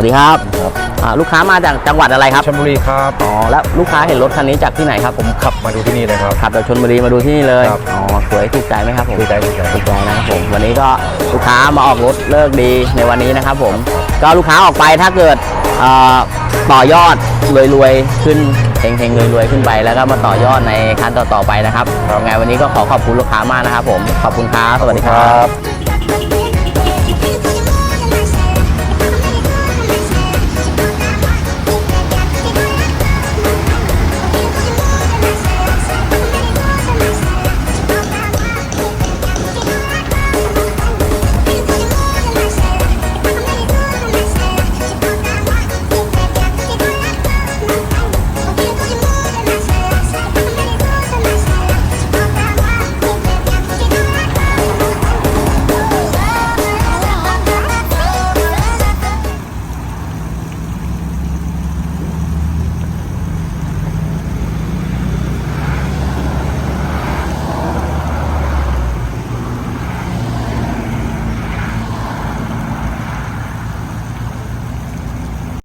วัสดีครับอ่าลูกค้ามาจากจังหวัดอะไรครับชลบุรีครับอ๋อแล้วลูกค้าเห็นรถคันนี้จากที่ไหนครับผมขับมาดูที่นี่เลยครับ ขับจากชลบุรีมาดูที่นี่เลยครับอ๋อสวยถูกใจไหมครับผมดีใจดีใจ ถูกใจนะครับผมวันนี้ก็ลูกค้ามาออกรถเลิกดีในวันนี้นะครับผมก็ลูกค้าออกไปถ้าเกิดเอ่อต่อยอดรวยๆขึ้นเฮงๆรวยๆขึ้นไปแล้วก็มาต่อยอดในคันต่อๆไปนะครับยังไงวันนี้ก็ขอขอบคุณลูกค้ามากนะครับผมขอบคุณครับสวัสดีครับ